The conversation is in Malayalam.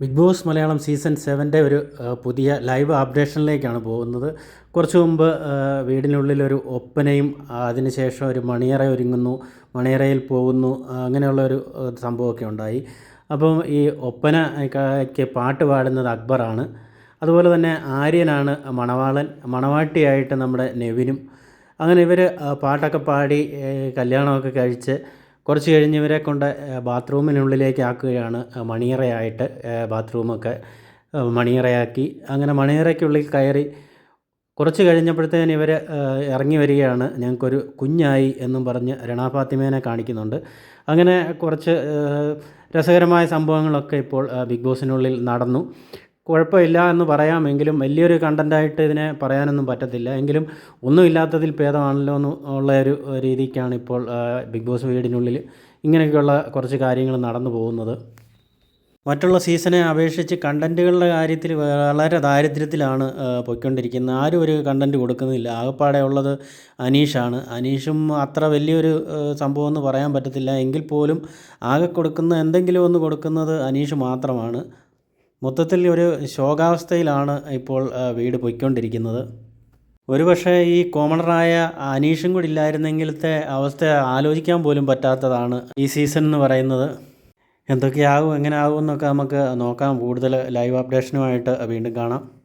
ബിഗ് ബോസ് മലയാളം സീസൺ സെവന്റെ ഒരു പുതിയ ലൈവ് അപ്ഡേഷനിലേക്കാണ് പോകുന്നത്. കുറച്ച് മുമ്പ് വീടിനുള്ളിലൊരു ഒപ്പനയും അതിനുശേഷം ഒരു മണിയറ ഒരുങ്ങുന്നു മണിയറയിൽ പോകുന്നു അങ്ങനെയുള്ളൊരു സംഭവമൊക്കെ ഉണ്ടായി. അപ്പം ഈ ഒപ്പനയ്ക്ക് പാട്ട് പാടുന്നത് അക്ബറാണ്. അതുപോലെ തന്നെ ആര്യനാണ് മണവാളൻ മണവാട്ടിയായിട്ട് നമ്മുടെ നെവിനും. അങ്ങനെ ഇവർ പാട്ടൊക്കെ പാടി കല്യാണമൊക്കെ കഴിച്ച് കുറച്ച് കഴിഞ്ഞ് ഇവരെ കൊണ്ട് ബാത്റൂമിനുള്ളിലേക്ക് ആക്കുകയാണ് മണിയറയായിട്ട് ബാത്റൂമൊക്കെ മണിയറയാക്കി. അങ്ങനെ മണിയറയ്ക്കുള്ളിൽ കയറി കുറച്ച് കഴിഞ്ഞപ്പോഴത്തേന് ഇവർ ഇറങ്ങി വരികയാണ്. ഞങ്ങൾക്കൊരു കുഞ്ഞായി എന്നും പറഞ്ഞ് രണാ ഫാത്തിമേനെ കാണിക്കുന്നുണ്ട്. അങ്ങനെ കുറച്ച് രസകരമായ സംഭവങ്ങളൊക്കെ ഇപ്പോൾ ബിഗ് ബോസിനുള്ളിൽ നടന്നു. കുഴപ്പമില്ല എന്ന് പറയാമെങ്കിലും വലിയൊരു കണ്ടന്റായിട്ട് ഇതിനെ പറയാനൊന്നും പറ്റത്തില്ല. എങ്കിലും ഒന്നുമില്ലാത്തതിൽ ഭേദമാണല്ലോ എന്ന് ഉള്ള ഒരു രീതിക്കാണ് ഇപ്പോൾ ബിഗ് ബോസ് വീടിനുള്ളിൽ ഇങ്ങനെയൊക്കെയുള്ള കുറച്ച് കാര്യങ്ങൾ നടന്നു പോകുന്നത്. മറ്റുള്ള സീസണെ അപേക്ഷിച്ച് കണ്ടന്റുകളുടെ കാര്യത്തിൽ വളരെ ദാരിദ്ര്യത്തിലാണ് പൊയ്ക്കൊണ്ടിരിക്കുന്നത്. ആരും ഒരു കണ്ടന്റ് കൊടുക്കുന്നില്ല. ആകപ്പാടെ ഉള്ളത് അനീഷാണ്. അനീഷും അത്ര വലിയൊരു സംഭവം എന്ന് പറയാൻ പറ്റത്തില്ല. എങ്കിൽ പോലും ആകെ കൊടുക്കുന്ന എന്തെങ്കിലും ഒന്ന് കൊടുക്കുന്നത് അനീഷ് മാത്രമാണ്. മൊത്തത്തിൽ ഒരു ശോകാവസ്ഥയിലാണ് ഇപ്പോൾ വീട് പൊയ്ക്കൊണ്ടിരിക്കുന്നത്. ഒരുപക്ഷെ ഈ കോമണറായ അനീഷും കൂടി ഇല്ലായിരുന്നെങ്കിലത്തെ അവസ്ഥ ആലോചിക്കാൻ പോലും പറ്റാത്തതാണ് ഈ സീസൺ എന്ന് പറയുന്നത്. എന്തൊക്കെയാകും എങ്ങനെ ആകും എന്നൊക്കെ നമുക്ക് നോക്കാം. കൂടുതൽ ലൈവ് അപ്ഡേഷനുമായിട്ട് വീണ്ടും കാണാം.